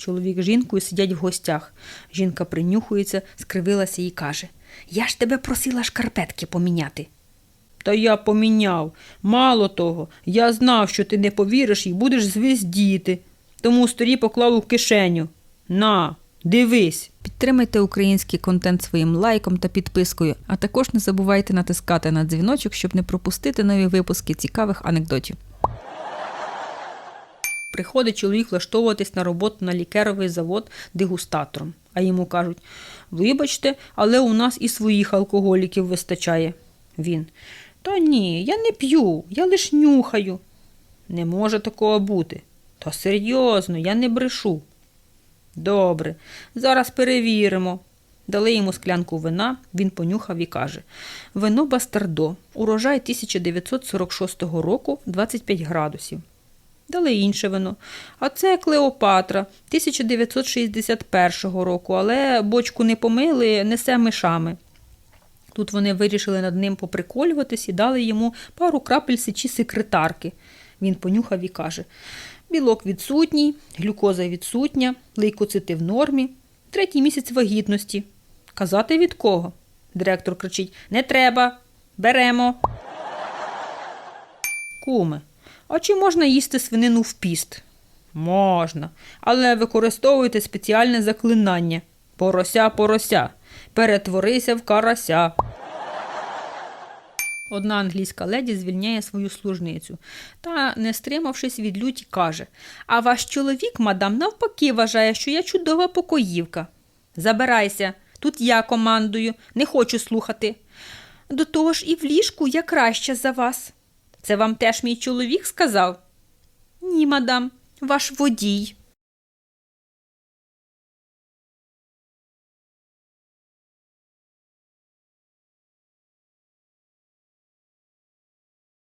Чоловік з жінкою сидять в гостях. Жінка принюхується, скривилася і каже: Я ж тебе просила шкарпетки поміняти. Та я поміняв. Мало того, я знав, що ти не повіриш і будеш звездіти. Тому старі поклав у кишеню. На, дивись. Підтримайте український контент своїм лайком та підпискою, а також не забувайте натискати на дзвіночок, щоб не пропустити нові випуски цікавих анекдотів. Приходить чоловік влаштовуватись на роботу на лікеровий завод дегустатором. А йому кажуть: Вибачте, але у нас і своїх алкоголіків вистачає. Він. Та ні, я не п'ю, я лиш нюхаю. Не може такого бути. Та серйозно, я не брешу. Добре, зараз перевіримо. Дали йому склянку вина, він понюхав і каже: Вино Бастардо, урожай 1946 року 25 градусів. Дали інше вино. А це Клеопатра 1961 року, але бочку не помили, несе мишами. Тут вони вирішили над ним поприколюватись і дали йому пару крапель сечі секретарки. Він понюхав і каже: білок відсутній, глюкоза відсутня, лейкоцити в нормі, третій місяць вагітності. Казати від кого? Директор кричить: Не треба, беремо. Куме, а чи можна їсти свинину в піст? Можна, але використовуйте спеціальне заклинання. Порося, порося, перетворися в карася. Одна англійська леді звільняє свою служницю та, не стримавшись від люті, каже: А ваш чоловік, мадам, навпаки, вважає, що я чудова покоївка. Забирайся, тут я командую, не хочу слухати. До того ж і в ліжку я краща за вас. Це вам теж мій чоловік сказав? Ні, мадам, ваш водій.